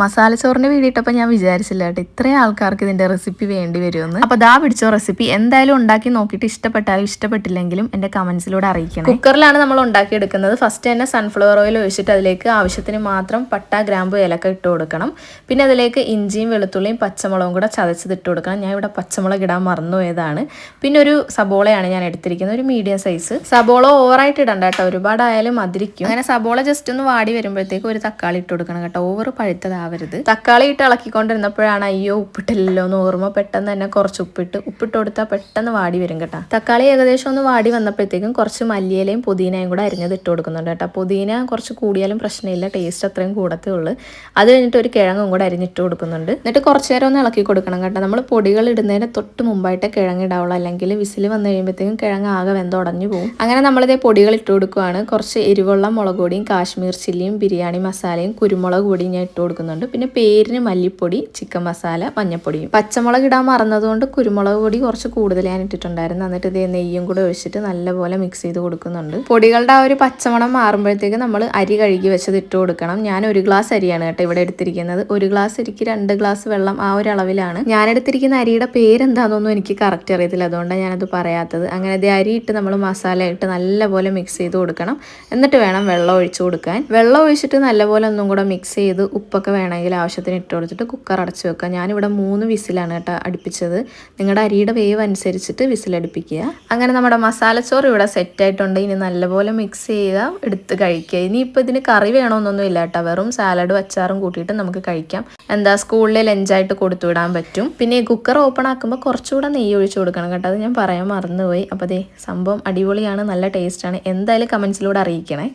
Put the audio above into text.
മസാല ചോറിന് വീഡിയോ ഇട്ടപ്പോൾ ഞാൻ വിചാരിച്ചില്ല കേട്ടോ ഇത്രയും ആൾക്കാർക്ക് ഇതിന്റെ റെസിപ്പി വേണ്ടി വരുമെന്ന്. അപ്പോൾ ദാ പിടിച്ചോ റെസിപ്പി എന്തായാലും ഉണ്ടാക്കി നോക്കിയിട്ട് ഇഷ്ടപ്പെട്ടാലും ഇഷ്ടപ്പെട്ടില്ലെങ്കിലും എന്റെ കമൻസിലൂടെ അറിയിക്കണം. കുക്കറിലാണ് നമ്മൾ ഉണ്ടാക്കിയെടുക്കുന്നത്. ഫസ്റ്റ് തന്നെ സൺഫ്ലവർ ഓയിൽ ഒഴിച്ചിട്ട് അതിലേക്ക് ആവശ്യത്തിന് മാത്രം പട്ട ഗ്രാമ്പു ഏലക്ക ഇട്ട് കൊടുക്കണം. പിന്നെ അതിലേക്ക് ഇഞ്ചിയും വെളുത്തുള്ളിയും പച്ചമുളകും കൂടെ ചതച്ചത് ഇട്ട് കൊടുക്കണം. ഞാൻ ഇവിടെ പച്ചമുളക് ഇടാൻ മറന്നുപോയതാണ് പിന്നെ ഒരു സബോളയാണ് ഞാൻ എടുത്തിരിക്കുന്നത് ഒരു മീഡിയം സൈസ് സബോള ഓവറായിട്ട് ഇടണ്ട കേട്ടോ. ഒരുപാടായാലും മതിരിക്കും അങ്ങനെ സബോള ജസ്റ്റ് ഒന്ന് വാടി വരുമ്പോഴത്തേക്ക് ഒരു തക്കാളി ഇട്ട് കൊടുക്കണം കേട്ടോ. ഓവർ പഴുത്തതാവരുത് തക്കാളി ഇട്ട് ഇളക്കിക്കൊണ്ടിരുന്നപ്പോഴാണ് അയ്യോ ഉപ്പിട്ടില്ലല്ലോ എന്ന് ഓർമ്മ പെട്ടെന്ന് തന്നെ കുറച്ച് ഉപ്പിട്ട് ഉപ്പിട്ട് കൊടുത്താൽ പെട്ടെന്ന് വാടി വരും കേട്ടോ. തക്കാളി ഏകദേശം ഒന്ന് വാടി വന്നപ്പോഴത്തേക്കും കുറച്ച് മല്ലിയിലയും പുതിനയും കൂടെ അരിഞ്ഞത് ഇട്ട് കൊടുക്കുന്നുണ്ട് കേട്ടോ. പുതിന കുറച്ച് കൂടിയാലും പ്രശ്നമില്ല ടേസ്റ്റ് അത്രയും കൂടത്തേ ഉള്ളൂ. അത് കഴിഞ്ഞിട്ട് ഒരു കിഴങ്ങും കൂടെ അരിഞ്ഞിട്ട് കൊടുക്കുന്നുണ്ട്. എന്നിട്ട് കുറച്ച് നേരം ഒന്ന് ഇളക്കി കൊടുക്കണം കേട്ടോ. നമ്മൾ പൊടികൾ ഇടുന്നതിന് തൊട്ട് മുമ്പായിട്ട് കിഴങ്ങ് ഇടാവുള്ളൂ. അല്ലെങ്കിൽ വിസിൽ വന്നു കഴിയുമ്പോഴത്തേക്കും കിഴങ്ങ് ആകെ വെന്തുടഞ്ഞു പോകും അങ്ങനെ നമ്മളിതേ പൊടികൾ ഇട്ട് കൊടുക്കുവാണ്. കുറച്ച് എരിവുള്ള മുളക് പൊടിയും കാശ്മീർ ചില്ലിയും ബിരിയാണി മസാലയും കുരുമുളക് പൊടിയും ഞാൻ ഇട്ട് കൊടുക്കുന്നുണ്ട്. പിന്നെ പേരിന് മല്ലിപ്പൊടി ചിക്കൻ മസാല മഞ്ഞപ്പൊടിയും. പച്ചമുളക് ഇടാൻ മറന്നതുകൊണ്ട് കുരുമുളക് പൊടി കുറച്ച് കൂടുതൽ ഞാൻ ഇട്ടിട്ടുണ്ടായിരുന്നു. എന്നിട്ട് ഇതേ നെയ്യും കൂടെ ഒഴിച്ചിട്ട് നല്ലപോലെ മിക്സ് ചെയ്ത് കൊടുക്കുന്നുണ്ട്. പൊടികളുടെ ആ ഒരു പച്ചമണം മാറുമ്പോഴത്തേക്ക് നമ്മൾ അരി കഴുകി വെച്ചത് ഇട്ട് കൊടുക്കണം. ഞാൻ ഒരു ഗ്ലാസ് അരിയാണ് കേട്ടോ ഇവിടെ എടുത്തിരിക്കുന്നത്. ഒരു ഗ്ലാസ് അരിക്ക് രണ്ട് ഗ്ലാസ് വെള്ളം ആ ഒരു അളവിലാണ്. ഞാൻ എടുത്തിരിക്കുന്ന അരിയുടെ പേരെന്താണെന്നൊന്നും എനിക്ക് കറക്റ്റ് അറിയത്തില്ല. അതുകൊണ്ടാണ് ഞാനത് പറയാത്തത്. അങ്ങനെ അത് അരി ഇട്ട് നമ്മൾ മസാല ഇട്ട് നല്ലപോലെ മിക്സ് ചെയ്ത് കൊടുക്കണം. എന്നിട്ട് വേണം വെള്ളം ഒഴിച്ചു കൊടുക്കാൻ. വെള്ളം ഒഴിച്ചിട്ട് നല്ലപോലെ ഒന്നും കൂടെ മിക്സ് ചെയ്ത് ഉപ്പൊക്കെ വേണമെങ്കിൽ ആവശ്യത്തിന് ഇട്ട് കൊടുത്തിട്ട് കുക്കർ അടച്ചു വെക്കുക. ഞാനിവിടെ മൂന്ന് വിസിലാണ് കേട്ടോ അടുപ്പിച്ചത്. നിങ്ങളുടെ അരിയുടെ വേവ് അനുസരിച്ചിട്ട് വിസിലടുപ്പിക്കുക അങ്ങനെ നമ്മുടെ മസാലച്ചോറ് ഇവിടെ സെറ്റ് ആയിട്ടുണ്ട്. ഇനി നല്ലപോലെ മിക്സ് ചെയ്യുക എടുത്ത് കഴിക്കുക. ഇനിയിപ്പോൾ ഇതിന് കറി വേണമെന്നൊന്നും ഇല്ല കേട്ടോ. വെറും സാലഡും അച്ചാറും കൂട്ടിയിട്ട് നമുക്ക് കഴിക്കാം. എന്താ സ്കൂളിൽ ലഞ്ചായിട്ട് കൊടുത്തു വിടാൻ പറ്റും. പിന്നെ കുക്കർ ഓപ്പൺ ആക്കുമ്പോൾ കുറച്ചുകൂടെ നെയ്യ് ഒഴിച്ചു കൊടുക്കണം കേട്ടോ. അത് ഞാൻ പറയാൻ മറന്നുപോയി. അപ്പോൾ ദേ സംഭവം അടിപൊളിയാണ് നല്ല ടേസ്റ്റാണ് എന്തായാലും കമൻസിലൂടെ അറിയിക്കണേ.